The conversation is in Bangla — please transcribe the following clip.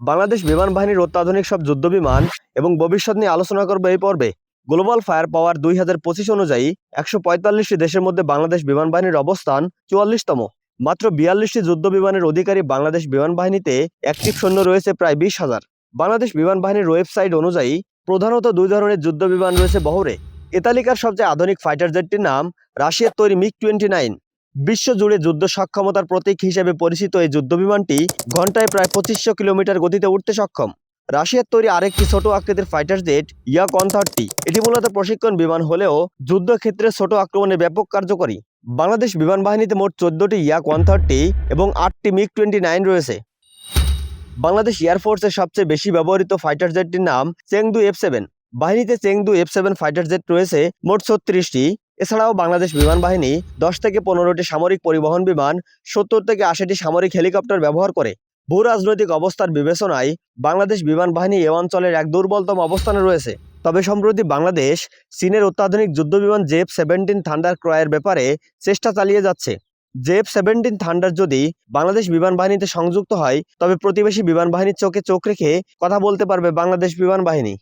বাংলাদেশ বিমান বাহিনীর অত্যাধুনিক সব যুদ্ধ বিমান এবং ভবিষ্যৎ নিয়ে আলোচনা করবে এই পর্বে। গ্লোবাল ফায়ার পাওয়ার দুই হাজার পঁচিশ অনুযায়ী একশো পঁয়তাল্লিশটি দেশের মধ্যে বাংলাদেশ বিমান বাহিনীর অবস্থান চুয়াল্লিশতম। মাত্র বিয়াল্লিশটি যুদ্ধ বিমানের অধিকারী বাংলাদেশ বিমান বাহিনীতে অ্যাক্টিভ সৈন্য রয়েছে প্রায় বিশ হাজার। বাংলাদেশ বিমান বাহিনীর ওয়েবসাইট অনুযায়ী প্রধানত দুই ধরনের যুদ্ধ বিমান রয়েছে বহরে। এ তালিকার সবচেয়ে আধুনিক ফাইটার জেটটির নাম রাশিয়ার তৈরি মিগ টোয়েন্টি নাইন বিশ্বজুড়ে যুদ্ধ সক্ষমতার প্রতীক হিসেবে পরিচিত এই যুদ্ধ বিমানটি ঘন্টায় প্রায় পঁচিশশো কিলোমিটার গতিতে উঠতে সক্ষম। রাশিয়ার তৈরি আরেকটি ছোট আকৃতির fighter jet Yak one thirty এটি মূলত প্রশিক্ষণ বিমান হলেও যুদ্ধক্ষেত্রে ছোট আক্রমণে ব্যাপক কার্যকরী। বাংলাদেশ বিমান বাহিনীতে মোট চোদ্দটি ইয়াক ওয়ান থার্টি এবং আটটি মিগ টোয়েন্টি নাইন রয়েছে। বাংলাদেশ এয়ারফোর্সের সবচেয়ে বেশি ব্যবহৃত ফাইটার জেটটির নাম চেংদু এফ সেভেন বাহিনীতে Chengdu F seven fighter jet রয়েছে, মোট ছত্রিশটি। এছাড়াও বাংলাদেশ বিমান বাহিনী দশ থেকে পনেরোটি সামরিক পরিবহন বিমান, সত্তর থেকে আশিটি সামরিক হেলিকপ্টার ব্যবহার করে। ভূ রাজনৈতিক অবস্থার বিবেচনায় বাংলাদেশ বিমান বাহিনী এ অঞ্চলের এক দুর্বলতম অবস্থানে রয়েছে। তবে সম্প্রতি বাংলাদেশ, চীনের অত্যাধুনিক যুদ্ধবিমান জেফ সেভেন্টিন থান্ডার ক্রয়ের ব্যাপারে চেষ্টা চালিয়ে যাচ্ছে। জেফ সেভেন্টিন থান্ডার যদি বাংলাদেশ বিমান বাহিনীতে সংযুক্ত হয়, তবে প্রতিবেশী বিমান বাহিনীর চোখে চোখ রেখে কথা বলতে পারবে বাংলাদেশ বিমান বাহিনী।